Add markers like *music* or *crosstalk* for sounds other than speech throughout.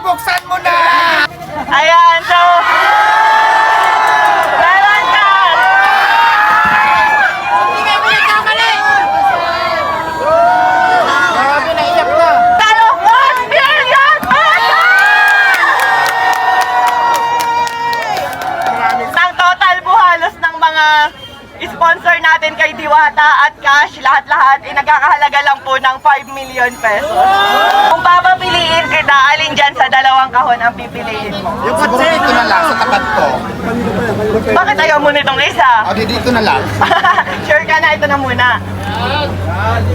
buksan mo na! Ayan, so... Meron ka! Grabe, naiyak na. Talo 1 million pesos! Ng total po halos ng mga sponsor natin kay Diwata at Cash, lahat-lahat ay nagkakahalaga lang po ng 5 million pesos. Kung sa dalawang kahon ang pipiliin mo? Yung siguro dito na lang, sa tapat ko. Bakit ayaw mo nitong isa? O, di dito na lang. *laughs* sure ka na, ito na muna.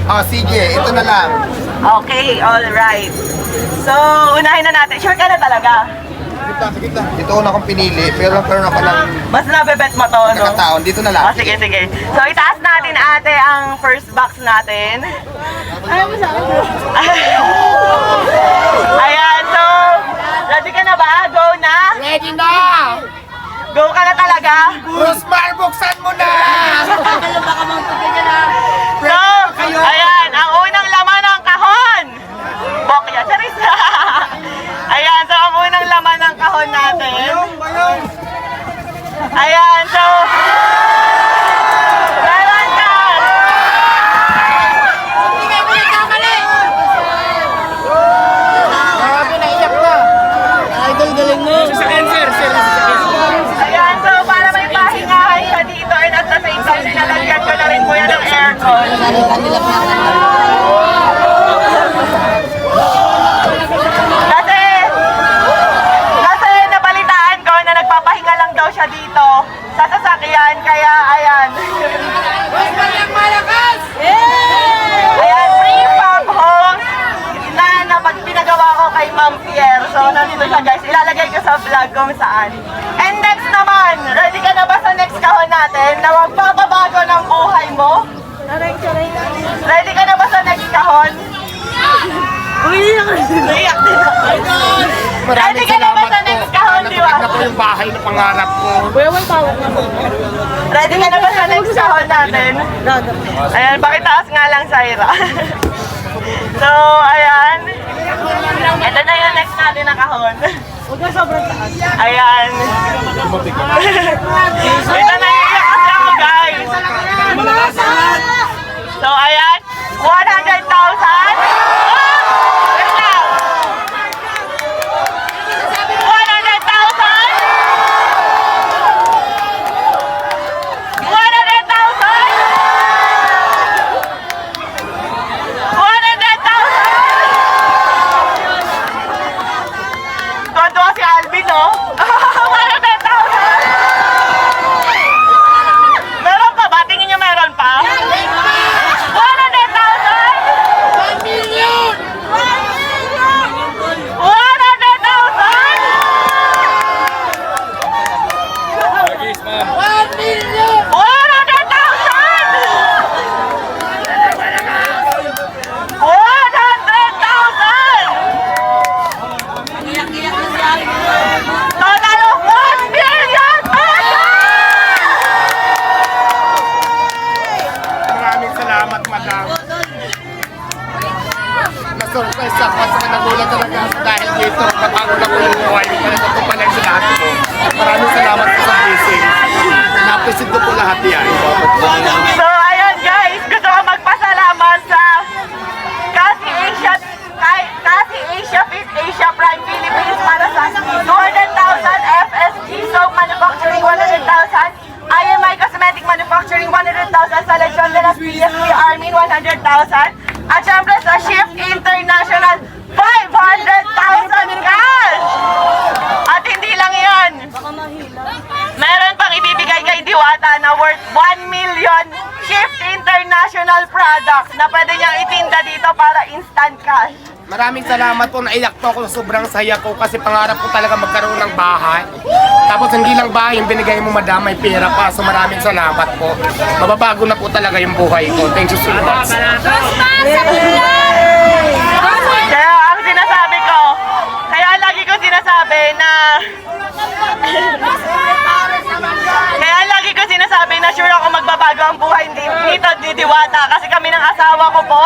O, sige, ito na lang. Okay, alright. So, unahin na natin. Sure ka na talaga? Ito una kong pinili, pero pero ako lang Mas nabebet mo to, no? nakataon. Dito na lang. Oh, sige, sige. So, itaas natin ate ang first box natin. Ayan, so, ready ka na ba? Go na? Ready na! Go ka na talaga? Rosmar, buksan mo na! *laughs* So, ayan, ang unang laman ng kahon. Bokya, charis. ayan, so ang unang laman ng kahon natin. Ayan, so... Meron ka! Grabe, naiyak na. Ayan, so para may pahingahan siya dito and at the same time, sinalagyan ko na rin po yan ng aircon. Kasi, kasi nabalitaan ko na nagpapahinga lang daw siya dito sa sasakyan, kaya ayan. Ayan, free home na, na pinagawa ko kay Ma'am Pierre. So, nandito siya guys. Ilalagay ko sa vlog kung saan. And next naman, ready ka na ba sa next kahon natin na magpapabago ng buhay mo? Ready ka na ba sa next kahon? Umiiyak Umiiyak din ako. Ready ka na ba sa next kahon, di ba? Natupad na po yung bahay na pangarap ko. Ready ka na ba sa next kahon natin? Ayan, pakitaas nga lang, Syra. *laughs* so, ayan. Ito na yung next natin na kahon. Huwag ka sobrang taas. Ayan. Ito na yung kasi ako, guys. So, ayan. 100,000. Ah! Wait lang. 100,000! 100,000! Tuwa si Alvin, no? 100,000! Meron pa ba? Tingin niyo meron pa? 100,000! 1 million! 100,000! Total of 1 million Maraming salamat, madam. Na-surprise ako at saka nagulat talaga dahil dito. Nabago na ko yung buhay ko. Pala ito pala yung sinabi ko. Maraming salamat po sa blessing. Na-appreciate ko po lahat yan. So ayun guys, gusto ko magpasalamat sa Kasi Asia Kasi Asia Fit Asia Prime Philippines para sa 200,000 FSG Soap Manufacturing 100,000 IMI Cosmetic Manufacturing 100,000 sa Legion de las PSP Armin 100,000 at syempre sa Shift International 500,000 cash! At hindi lang yan. Meron pang ibibigay kay Diwata na worth 1 million Shift International products na pwede niyang itinda dito para instant cash. Maraming salamat po. Naiyak po ako. Sobrang saya ko kasi pangarap ko talaga magkaroon ng bahay. Tapos hindi lang bahay yung binigay mo madam, may pera pa. So maraming salamat po. Mababago na po talaga yung buhay ko. Thank you so much. Kaya ang sinasabi ko, kaya lagi ko sinasabi na Kaya lagi ko sinasabi na sure ako magbaba nagbago ang buhay nito ni Diwata kasi kami ng asawa ko po.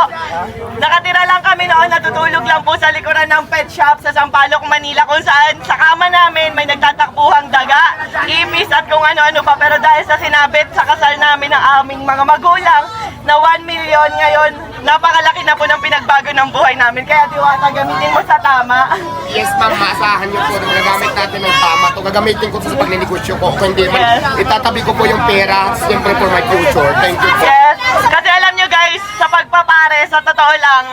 Nakatira lang kami noon, natutulog lang po sa likuran ng pet shop sa Sampaloc, Manila kung saan sa kama namin may nagtatakbuhang daga, ipis at kung ano-ano pa. Pero dahil sa sinabit sa kasal namin ng aming mga magulang na 1 million ngayon, napakalaki na po ng pinagbago ng buhay namin. Kaya Diwata, gamitin mo sa tama. Yes ma'am, maasahan niyo po na gagamit natin ng tama to. Gagamitin ko to sa pagninegosyo ko. Kung hindi man, Yes. itatabi ko po yung pera, siyempre for my future. Thank you po. Yes. Kasi alam nyo guys, sa pagpapare, sa totoo lang,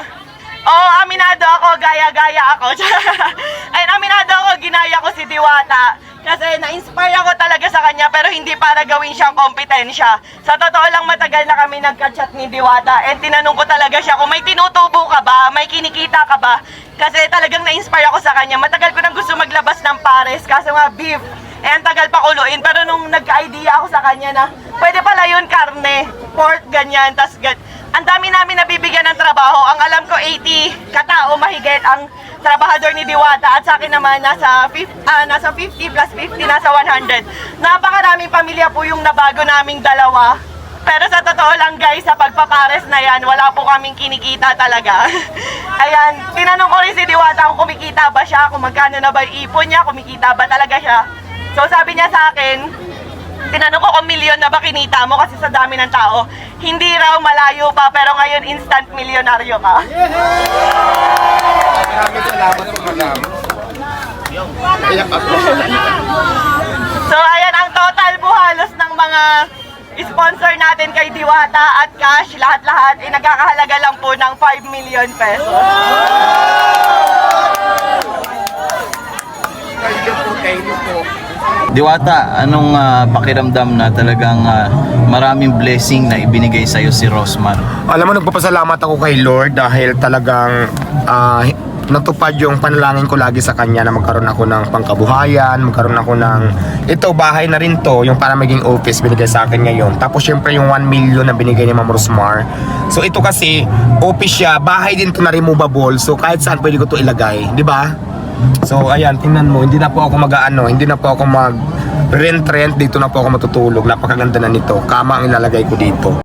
Oo, aminado ako, gaya-gaya ako. *laughs* Ayun, aminado ako, ginaya ko si Diwata. Kasi na-inspire ako talaga sa kanya pero hindi para gawin siyang kompetensya. Sa totoo lang matagal na kami nagka-chat ni Diwata and tinanong ko talaga siya kung may tinutubo ka ba, may kinikita ka ba. Kasi talagang na-inspire ako sa kanya. Matagal ko nang gusto maglabas ng pares kaso nga beef. Eh, ang tagal pa kuluin. Pero nung nagka-idea ako sa kanya na pwede pala yun karne, pork, ganyan, tas gan ang dami namin nabibigyan ng trabaho. Ang alam ko 80 katao mahigit ang trabahador ni Diwata at sa akin naman nasa 50, ah, nasa 50 plus 50 nasa 100. Napakaraming pamilya po yung nabago naming dalawa. Pero sa totoo lang guys, sa pagpapares na yan, wala po kaming kinikita talaga. *laughs* Ayan, tinanong ko rin si Diwata kung kumikita ba siya, kung magkano na ba ipon niya, kumikita ba talaga siya. So sabi niya sa akin, Tinanong ko kung milyon na ba kinita mo kasi sa dami ng tao. Hindi raw malayo pa pero ngayon instant milyonaryo ka. Maraming salamat po, madam. Iyak ako. So ayan ang total po halos ng mga sponsor natin kay Diwata at Cash, lahat-lahat ay nagkakahalaga lang po ng 5 million pesos. Thank you po, thank you po. Diwata, anong ah, pakiramdam na talagang ah, maraming blessing na ibinigay sa'yo si Rosmar? Alam mo, nagpapasalamat ako kay Lord dahil talagang ah, natupad yung panalangin ko lagi sa kanya na magkaroon ako ng pangkabuhayan, magkaroon ako ng ito, bahay na rin to, yung para maging office binigay sa akin ngayon. Tapos syempre yung 1 million na binigay ni Ma'am Rosmar. So ito kasi, office siya, bahay din to na removable, so kahit saan pwede ko to ilagay, di ba? So ayan, tingnan mo, hindi na po ako mag-ano, hindi na po ako mag rent rent dito na po ako matutulog. Napakaganda na nito. Kama ang ilalagay ko dito.